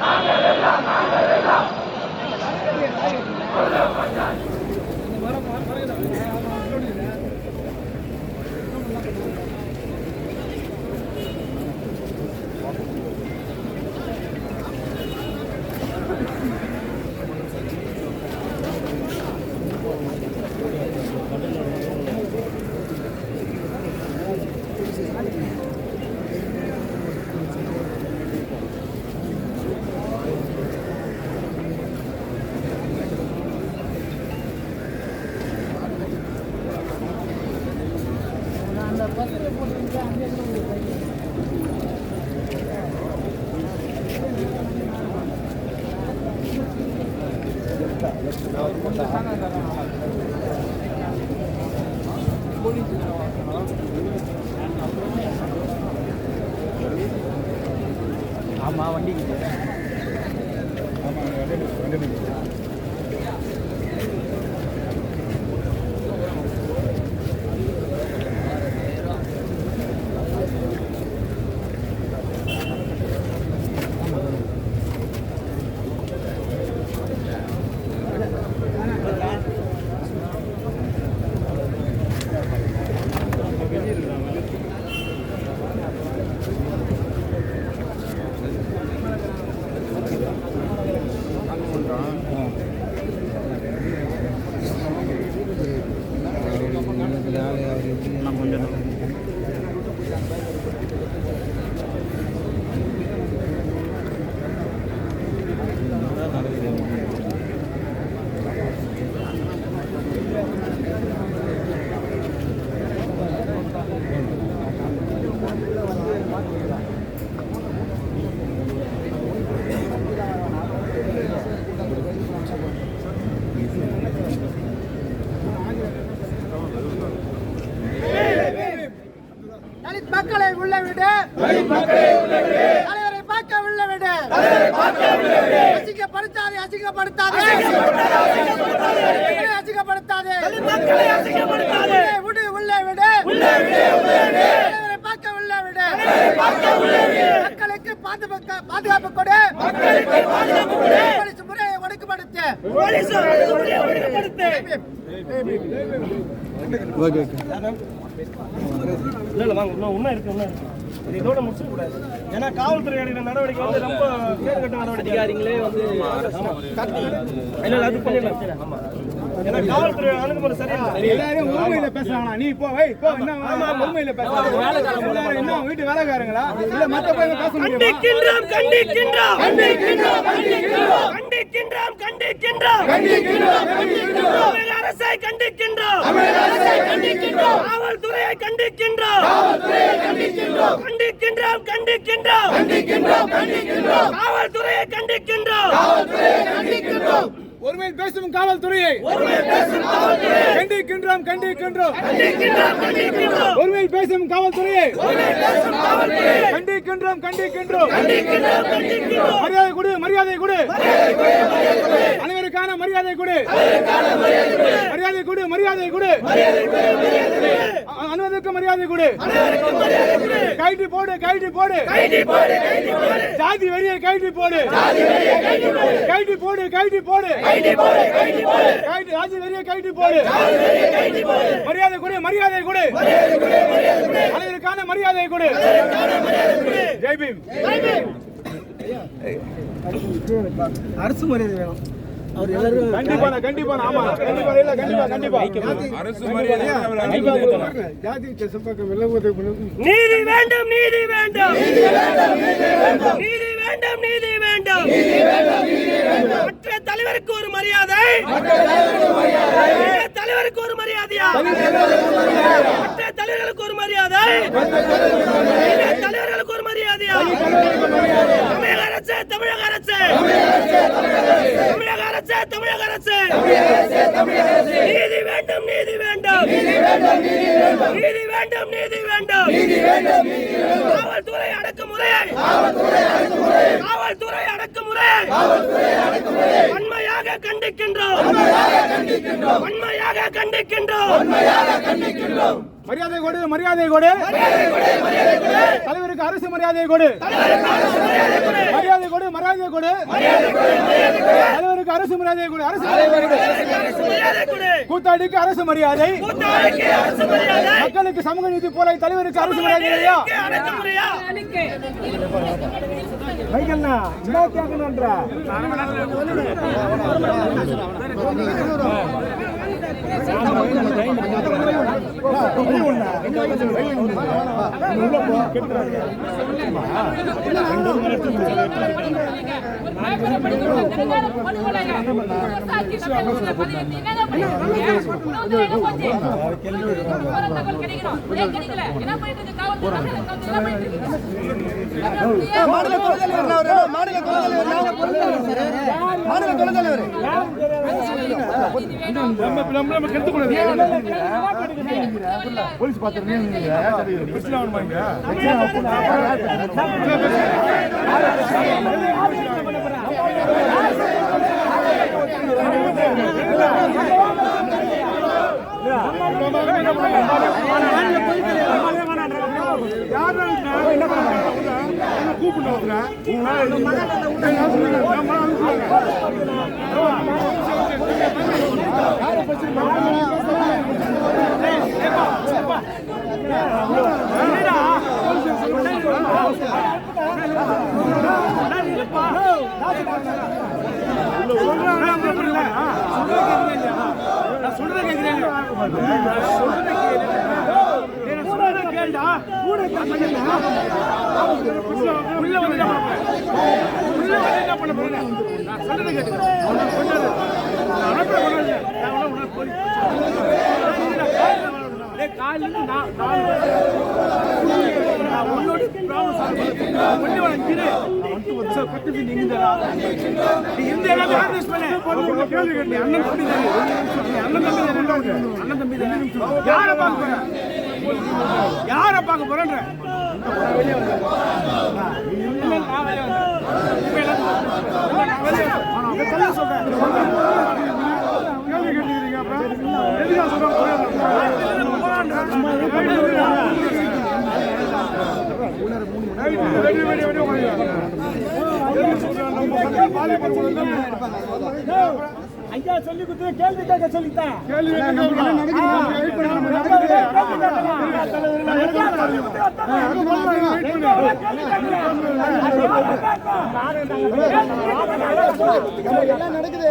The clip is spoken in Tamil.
நாங்களெல்லாம் நாங்களெல்லாம் கொல்லப்பட்டார்கள் ஆமாம் வண்டி நான் கொஞ்சம் தலித் மக்களை உள்ள விடு தலைவரை பார்க்க உள்ள விடு அசிங்கப்படுத்தாதே அசிங்கப்படுத்தாதே. அசிங்கப்படுத்தாதே. விடு உள்ளே விடு. பார்க்க உள்ள விடு. மக்களுக்கு பாதுகாப்பு பாதுகாப்பு கொடு. ஏன்னா காவல்துறை நடவடிக்கை வந்து ரொம்ப கேடுகட்ட நடவடிக்கை. அதிகாரிகளே வந்து அது பண்ணிடலாம். நீ போ வை போ. என்ன உண்மையில என்ன வீட்டு வேலைக்காரங்களா? இல்ல மத்த போய் பேச முடியுமா? கண்டிக்கின்றோம் கண்டிக்கின்றோம். கண்டிக்கின்றோம் கண்டிக்கின்றோம். கண்டிக்கின்றோம் கண்டிக்கின்றோம். தமிழக அரசை கண்டிக்கின்றோம். காவல்துறையை கண்டிக்கின்றோம். கண்டிக்கின்றோம். கண்டிக்கின்றோம். காவல்துறையை கண்டிக்கின்றோம். ஒருமையில் பேசும் காவல்துறையை. கண்டிக்கின்றோம் கண்டிக்கின்றோம். ஒருமையில் பேசும் காவல்துறையை. கண்டிக்கின்றோம் கண்டிக்கின்றோம். மரியாதை கொடு மரியாதை கொடு. அனைவருக்கான மரியாதை கொடு. மரியாதை கொடு மரியாதை கொடு. அனுமதிக்கு மரியாதை கொடு. கைட்டு போடு கைட்டு போடு. ஜாதி வெறியை கைட்டு போடு. கைட்டு போடு. கைட்டு போடு கைட்டு ராஜி வெறியை கைட்டு போடு. மரியாதை கொடு மரியாதை கொடு. அனைவருக்கான மரியாதை கொடு. ஜெய் பீம். அரசு மரியாதை வேணும். அவர் எல்லாரும் கண்டிப்பா கண்டிப்பா ஆமா கண்டிப்பா இல்ல கண்டிப்பா கண்டிப்பா. ஜாதி செசப்பக்கம் வெள்ளவோதை நீதி வேண்டும் நீதி வேண்டும். நீதி வேண்டும் நீதி வேண்டும். மற்ற தலைவருக்கு ஒரு மரியாதை. மற்ற தலைவருக்கு ஒரு மரியாதையா? மற்ற தலைவர்களுக்கு ஒரு மரியாதை. மற்ற தலைவர்களுக்கு ஒரு மரியாதையா தமிழக அரசு தமிழக அரசு தமிழக அரசு. தமிழக அரசு நீதி வேண்டும் நீதி வேண்டும். நீதி வேண்டும் நீதி வேண்டும். காவல்துறை அடக்குமுறையை காவல்துறை அடக்குமுறையை வன்மையாக கண்டிக்கின்றோம். வன்மையாக கண்டிக்கின்றோம். மரியாதை கொடு மரியாதை கொடு. தலைவருக்கு அரசு மரியாதை கொடு. மரியாதை கொடு மரியாதை கொடு. அரசு மரியாதை கொடு அரசு கூத்தாடிக்கு அரசு மரியாதை. மக்களுக்கு சமூக நீதி போல தலைவருக்கு அரசு மரியாதை இல்லையா? என்ன கேட்கணுன்ற மாநில குலத்தலைவர் அவரு மாநில குலத்தலைவர் மாநில குலத்தலைவர் போலீஸ் காலில் நான் நான் உன்னோட ப்ராப்ளம் சொல்லி உன்னோட யார பார்க்க போறேன்ற கேள்வி கேட்டுக்கிறீங்க அப்புறம் எதுக்காக ஐயா சொல்லி கொடுத்து கேள்வி கேட்க சொல்லித்தான் கேள்வி நடக்குது